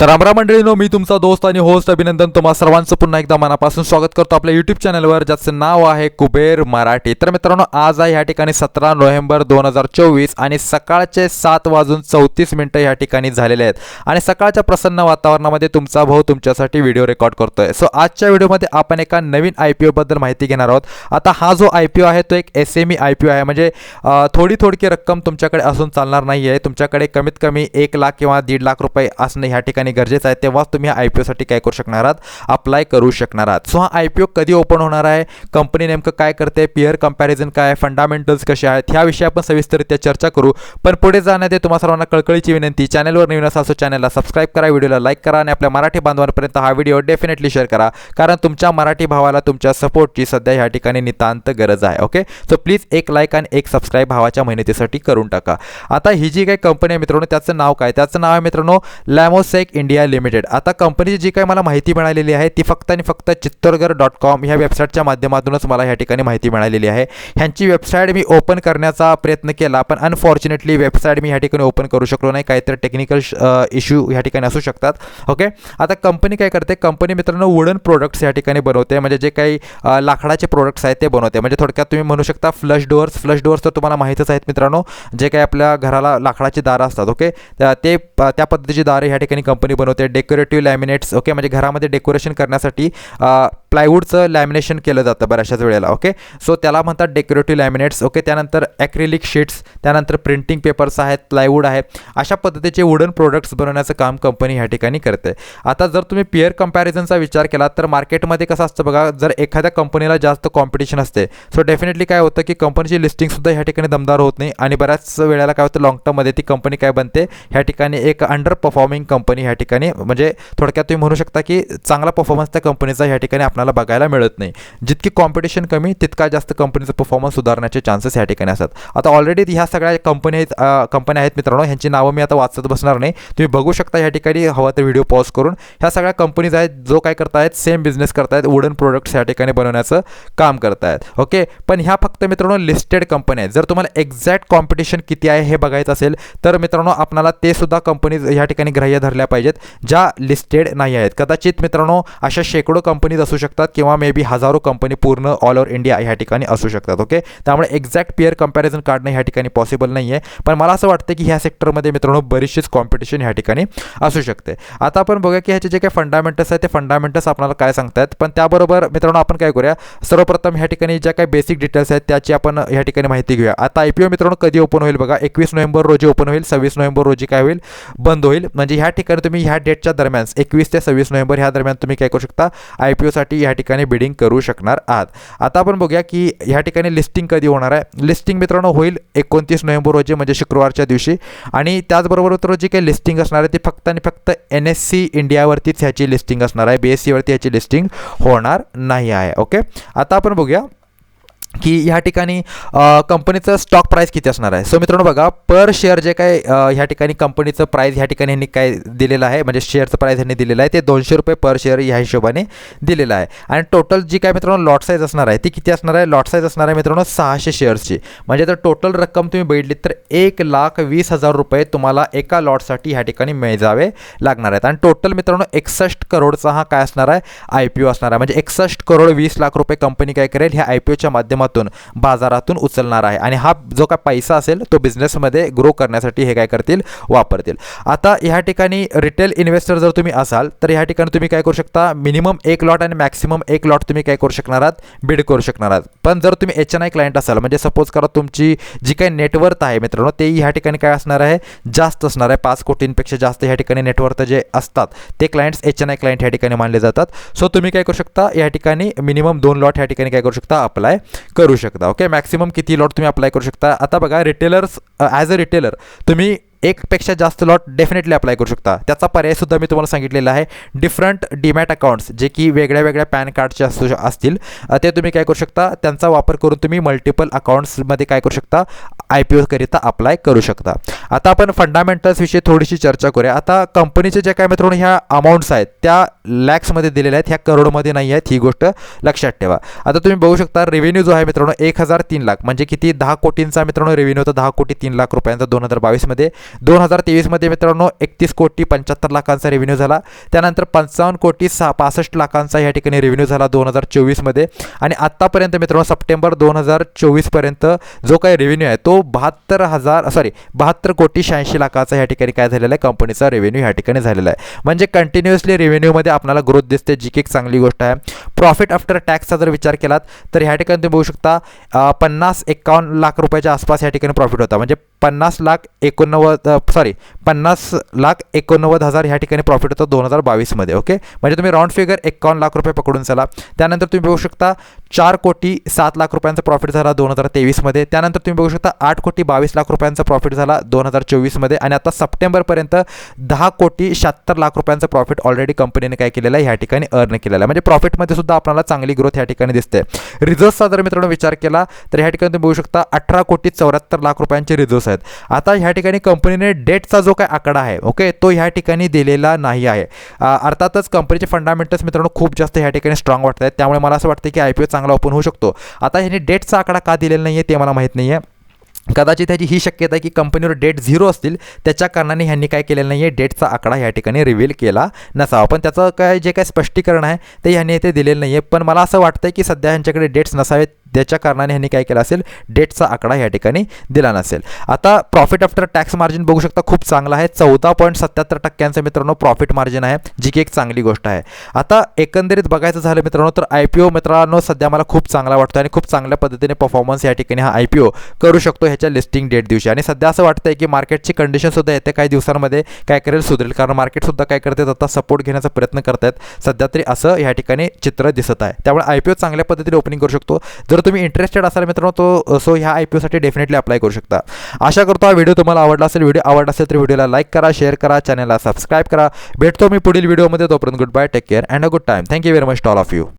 तर अमरा मंडळीनो मी तुमचा दोस्त आणि होस्ट अभिनंदन तुम्हा सर्वांचं पुन्हा एकदा मनापासून स्वागत करतो आपल्या यूट्यूब चॅनलवर ज्याचं नाव आहे कुबेर मराठी. तर मित्रांनो आज आहे ह्या ठिकाणी सतरा नोव्हेंबर दोन हजार चोवीस आणि सकाळचे सात वाजून चौतीस मिनटं ह्या ठिकाणी झालेले आहेत. आणि सकाळच्या प्रसन्न वातावरणामध्ये तुमचा भाऊ तुमच्यासाठी व्हिडिओ रेकॉर्ड करतोय. सो आजच्या व्हिडिओमध्ये आपण एका नवीन आय पी ओबद्दल माहिती घेणार आहोत. आता हा जो आय पी ओ आहे तो एक S M E I P O आहे. म्हणजे थोडी थोडकी रक्कम तुमच्याकडे असून चालणार नाही आहे तुमच्याकडे कमीत कमी एक लाख किंवा दीड लाख रुपये असणं ह्या ठिकाणी गरजेचं आहे तेव्हाच तुम्ही आय पी ओसाठी काय करू शकणार आहात? अप्लाय करू शकणार आहात. सो हा आय पी ओ कधी ओपन होणार आहे? कंपनी नेमकं काय करते? पिअर कंपॅरिझन काय? फंडामेंटल्स कसे आहेत? ह्याविषयी आपण सविस्तररित्या चर्चा करू. पण पुढे जाण्याआधी तुम्हाला सर्वांना कळकळीची विनंती चॅनलवर नवीन असा चॅनलला सबस्क्राईब करा व्हिडिओला लाईक करा आणि आपल्या मराठी बांधवांपर्यंत हा व्हिडिओ डेफिनेटली शेअर करा. कारण तुमच्या मराठी भावाला तुमच्या सपोर्टची सध्या ह्या ठिकाणी नितांत गरज आहे ओके सो प्लीज एक लाईक आणि एक सबस्क्राईब भावाच्या मेहनतीसाठी करून टाका. आता ही जी काही कंपनी आहे मित्रांनो त्याचं नाव काय? त्याचं नाव आहे मित्रांनो लॅमोसेक इंडिया लिमिटेड. आता कंपनीची जी काही मला माहिती मिळालेली आहे ती फक्त आणि फक्त चित्तोरगड डॉट कॉम ह्या वेबसाईटच्या माध्यमातूनच मला ह्या ठिकाणी माहिती मिळालेली आहे. ह्यांची वेबसाईट मी ओपन करण्याचा प्रयत्न केला पण अनफॉर्च्युनेटली वेबसाईट मी ह्या ठिकाणी ओपन करू शकलो नाही. काहीतरी टेक्निकल इश्यू ह्या ठिकाणी असू शकतात. ओके आता कंपनी काय करते? कंपनी मित्रांनो वुडन प्रोडक्ट्स या ठिकाणी बनवते. म्हणजे जे काही लाकडाचे प्रोडक्ट्स आहेत ते बनवते. म्हणजे थोडक्यात तुम्ही म्हणू शकता फ्लश डोअर्स फ्लश डोअर्स तर तुम्हाला माहीतच आहेत मित्रांनो. जे काही आपल्या घराला लाकडाची दारं असतात. ओके त्या- ते त्या पद्धतीची दारं ह्या ठिकाणी कंपनी बनवते. डेकोरेटिव्ह लॅमिनेट्स ओके म्हणजे घरामध्ये डेकोरेशन करण्यासाठी प्लायवूडचं लॅमिनेशन केलं जातं बऱ्याचशाच वेळेला ओके सो त्याला म्हणतात डेकोरेटिव्ह लॅमिनेट्स ओके त्यानंतर ॲक्रिलिक शीट्स त्यानंतर प्रिंटिंग पेपर्स आहेत प्लायवूड आहे. अशा पद्धतीचे वुडन प्रोडक्ट्स बनवण्याचं काम कंपनी ह्या ठिकाणी करते आता जर तुम्ही पिअर कंपॅरिझनचा विचार केला तर मार्केटमध्ये कसं असतं बघा जर एखाद्या कंपनीला जास्त कॉम्पिटिशन असते सो डेफिनेटली काय होतं की कंपनीची लिस्टिंगसुद्धा ह्या ठिकाणी दमदार होत नाही. आणि बऱ्याच वेळेला काय होतं लाँग टर्ममध्ये ती कंपनी काय बनते? ह्या ठिकाणी एक अंडर परफॉर्मिंग कंपनी ह्या ठिकाणी म्हणजे थोडक्यात तुम्ही म्हणू शकता की चांगला परफॉर्मन्स त्या कंपनीचा ह्या ठिकाणी आपल्याला बघायला मिळत नाही. जितकी कॉम्पिटिशन कमी तितका जास्त कंपनीचा परफॉर्मन्स सुधारण्याचे चान्सेस ह्या ठिकाणी असतात. आता ऑलरेडी ह्या सगळ्या कंपनी आहेत कंपन्या आहेत मित्रांनो ह्यांची नावं मी आता वाचत बसणार नाही. तुम्ही बघू शकता ह्या ठिकाणी हवा तर व्हिडिओ पॉज करून ह्या सगळ्या कंपनीज आहेत जो काय करतायत सेम बिझनेस करतायत वुडन प्रोडक्ट्स ह्या ठिकाणी बनवण्याचं काम करतायत. ओके पण ह्या फक्त मित्रांनो लिस्टेड कंपन्या आहेत. जर तुम्हाला एक्झॅक्ट कॉम्पिटिशन किती आहे हे बघायचं असेल तर मित्रांनो आपल्याला ते सुद्धा कंपनीज ह्या ठिकाणी ग्राह्य धरल्या पाहिजेत. ज्या लिस्टेड नाही आहेत. कदाचित मित्रांनो अशा शेकडो कंपनीज असू शकतात किंवा मे बी हजारो कंपनी पूर्ण ऑल ओव्हर इंडिया ह्या ठिकाणी असू शकतात ओके त्यामुळे एक्झॅक्ट पिअर कंपॅरिझन काढणं ह्या ठिकाणी पॉसिबल नाही आहे पण मला असं वाटतं की ह्या सेक्टरमध्ये मित्रांनो बरीचशीच कॉम्पिटिशन ह्या ठिकाणी असू शकते. आता आपण बघूया की ह्याचे जे काही फंडामेंटल्स आहेत ते फंडामेंटल्स आपल्याला काय सांगतायत? पण त्याबरोबर मित्रांनो आपण काय करूया? सर्वप्रथम ह्या ठिकाणी ज्या काही बेसिक डिटेल्स आहेत त्याची आपण ह्या ठिकाणी माहिती घेऊया. आता आय पी ओ मित्रांनो कधी ओपन होईल बघा? एकवीस नोव्हेंबर रोजी ओपन होईल सव्वीस नोव्हेंबर रोजी काय होईल? बंद होईल. म्हणजे ह्या ठिकाणी तुम्ही ह्या डेटच्या दरम्यान एकवीस ते सव्वीस नोव्हेंबर ह्या दरम्यान तुम्ही काय करू शकता? आय पी ओसाठी ह्या ठिकाणी बिडिंग करू शकणार आहात. आता आपण बघूया की ह्या ठिकाणी लिस्टिंग कधी होणार आहे? लिस्टिंग मित्रांनो होईल एकोणतीस नोव्हेंबर रोजी म्हणजे शुक्रवारच्या दिवशी. आणि त्याचबरोबर मित्रांनो जी काही लिस्टिंग असणार आहे ती फक्त आणि फक्त एन एस सी इंडियावरतीच ह्याची लिस्टिंग असणार आहे. बी एस सीवरती ह्याची लिस्टिंग होणार नाही आहे ओके आता आपण बघूया की ह्या ठिकाणी कंपनीचं स्टॉक प्राईस किती असणार आहे? सो मित्रांनो बघा पर शेअर जे काय ह्या ठिकाणी कंपनीचं प्राईस ह्या ठिकाणी यांनी काय दिलेलं आहे म्हणजे शेअरचं प्राईस यांनी दिलेलं आहे ते दोनशे रुपये पर शेअर ह्या हिशोबाने दिलेलं आहे. आणि टोटल जी काय मित्रांनो लॉट साईज असणार आहे ती किती असणार आहे? लॉट साईज असणार आहे मित्रांनो सहाशे शेअर्सची म्हणजे जर टोटल रक्कम तुम्ही बघितली तर एक लाख वीस हजार रुपये तुम्हाला एका लॉटसाठी ह्या ठिकाणी मिळजावे लागणार आहेत. आणि टोटल मित्रांनो एकसष्ट करोडचा हा काय असणार आहे? आय पी ओ असणार आहे. म्हणजे एकसष्ट करोड वीस लाख रुपये कंपनी काय करेल? ह्या आय पी ओच्या माध्यमातून बाजारातून उचलणार आहे. आणि हा जो काय पैसा असेल तो बिझनेसमध्ये ग्रो करण्यासाठी हे काय करतील? वापरतील. आता ह्या ठिकाणी रिटेल इन्व्हेस्टर जर तुम्ही असाल तर ह्या ठिकाणी तुम्ही काय करू शकता? मिनिमम एक लॉट आणि मॅक्सिमम एक लॉट तुम्ही काय करू शकणार आहात? बिड करू शकणार आहात. पण जर तुम्ही एच एन आय क्लायंट असाल म्हणजे सपोज करा तुमची जी काही नेटवर्थ आहे मित्रांनो ते ह्या ठिकाणी काय असणार आहे? जास्त असणार आहे. पाच कोटींपेक्षा जास्त ह्या ठिकाणी नेटवर्थ जे असतात ते clients H N I client ह्या ठिकाणी मानले जातात. सो तुम्ही काय करू शकता? या ठिकाणी मिनिमम दोन लॉट ह्या ठिकाणी काय करू शकता? अप्लाय करू शकता. ओके मॅक्सिमम किती लॉट तुम्ही अप्लाय करू शकता? आता बघा रिटेलर्स ॲज अ रिटेलर तुम्ही एकपेक्षा जास्त लॉट डेफिनेटली अप्लाय करू शकता. त्याचा पर्यायसुद्धा मी तुम्हाला सांगितलेला आहे. डिफरंट डीमॅट अकाउंट्स जे की वेगळ्या वेगळ्या पॅन कार्डचे असू असतील ते तुम्ही काय करू शकता. त्यांचा वापर करून तुम्ही मल्टिपल अकाउंट्समध्ये काय करू शकता. आय पी ओकरिता अप्लाय करू शकता. आता आपण फंडामेंटल्सविषयी थोडीशी चर्चा करूया. आता कंपनीचे जे काय मित्रांनो ह्या अमाऊंट्स आहेत त्या लॅक्समध्ये दिलेल्या आहेत ह्या करोडमध्ये नाही आहेत ही गोष्ट लक्षात ठेवा. आता तुम्ही बघू शकता रेव्हेन्यू जो आहे मित्रांनो एक हजार तीन लाख म्हणजे किती? दहा कोटींचा मित्रांनो रेव्हेन्यू होता दहा कोटी तीन लाख रुपयांचा दोन हजार बावीसमध्ये. दोन हजार तेवीसमध्ये मित्रांनो एकतीस कोटी पंच्याहत्तर लाखांचा रेव्हेन्यू झाला. त्यानंतर पंचावन्न कोटी सहा पासष्ट लाखांचा या ठिकाणी रेव्हेन्यू झाला दोन हजार चोवीसमध्ये आणि आत्तापर्यंत मित्रांनो सप्टेंबर दोन हजार चोवीसपर्यंत जो काही रेव्हेन्यू आहे तो बहात्तर हजार सॉरी बहात्तर कोटी शहाऐंशी लाखाचा या ठिकाणी काय झालेला आहे कंपनीचा रेव्हेन्यू या ठिकाणी झालेला आहे. म्हणजे कंटिन्युअसली रेव्हेन्यूमध्ये आपल्याला ग्रोथ दिसते जी की एक चांगली गोष्ट आहे. प्रॉफिट आफ्टर टॅक्सचा जर विचार केलात तर ह्या ठिकाणी तुम्ही बघू शकता पन्नास एकावन्न लाख रुपयाच्या आसपास या ठिकाणी प्रॉफिट होता. म्हणजे पन्नास लाख एकोणनव्वद सॉरी पन्नास लाख एकोणनव्वद हजार ह्या ठिकाणी प्रॉफिट होतं दोन हजार बावीसमध्ये ओके म्हणजे तुम्ही राऊंड फिगर एकावन्न लाख रुपये पकडून चला. त्यानंतर तुम्ही बघू शकता चार कोटी सात लाख रुपयांचा प्रॉफिट झाला दोन हजार तेवीसमध्ये त्यानंतर तुम्ही बघू शकता आठ कोटी बावीस लाख रुपयांचा प्रॉफिट झाला दोन हजार चोवीसमध्ये आणि आता सप्टेंबरपर्यंत दहा कोटी शहात्तर लाख रुपयांचा प्रॉफिट ऑलरेडी कंपनीने काय केलेलं आहे? ह्या ठिकाणी अर्न केलेला आहे. म्हणजे प्रॉफिटमध्ये सुद्धा आपल्याला चांगली ग्रोथ या ठिकाणी दिसते. रिझर्व्सचा जर मित्रांनो विचार केला तर ह्या ठिकाणी तुम्ही बघू शकता अठरा कोटी चौऱ्याहत्तर लाख रुपयांचे रिझर्व्स आहेत. आता ह्या ठिकाणी कंपनीने डेटचा जो काय आकडा आहे ओके तो ह्या ठिकाणी दिलेला नाही आहे. अर्थातच कंपनीचे फंडामेंटल्स मित्रांनो खूप जास्त ह्या ठिकाणी स्ट्रॉंग वाटत आहेत. त्यामुळे मला असं वाटतं की आय पी ओ चांगला ओपन होऊ शकतो. आता ह्याने डेटचा आकडा का दिलेला नाही आहे ते मला माहीत नाही आहे कदाचित ह्याची ही शक्यता आहे की कंपनीवर डेट झिरो असतील त्याच्या कारणाने ह्यांनी काय केलेलं नाही आहे डेटचा आकडा ह्या ठिकाणी रिव्हील केला नसावा. पण त्याचं काय जे काय स्पष्टीकरण आहे ते ह्यांनी इथे दिलेलं नाही आहे पण मला असं वाटतं की सध्या ह्यांच्याकडे डेट्स नसावेत त्याच्या कारणाने ह्यांनी काय केलं असेल? डेटचा आकडा या ठिकाणी दिला नसेल. आता प्रॉफिट आफ्टर टॅक्स मार्जिन बघू शकता खूप चांगला आहे. चौदा पॉईंट सत्याहत्तर टक्क्यांचं मित्रांनो प्रॉफिट मार्जिन आहे जी की एक चांगली गोष्ट आहे. आता एकंदरीत बघायचं झालं मित्रांनो तर आय पी ओ मित्रांनो सध्या मला खूप चांगला वाटतो आणि खूप चांगल्या पद्धतीने परफॉर्मन्स या ठिकाणी हा आय पी ओ करू शकतो ह्याच्या लिस्टिंग डेट दिवशी. आणि सध्या असं वाटतंय की मार्केटची कंडिशन सुद्धा येत्या काही दिवसांमध्ये काय करेल सुधरेल कारण मार्केटसुद्धा काय करतात आता सपोर्ट घेण्याचा प्रयत्न करतायत. सध्या तरी असं या ठिकाणी चित्र दिसत आहे. त्यामुळे आय पी ओ चांगल्या पद्धतीने ओपनिंग करू शकतो. जर तुम्ही इंटरेस्टेड असाल मित्रांनो तो सो ह्या आय पी ओसाठी डेफिनेटली अप्लाय करू शकता. आशा करतो हा व्हिडिओ तुम्हाला आवडला असेल. व्हिडिओ आवडला असेल तर व्हिडिओला लाईक करा शेअर करा चॅनलला सबस्क्राईब करा. भेटतो मी पुढील व्हिडिओमध्ये तोपर्यंत good bye take care and a good time thank you very much all of you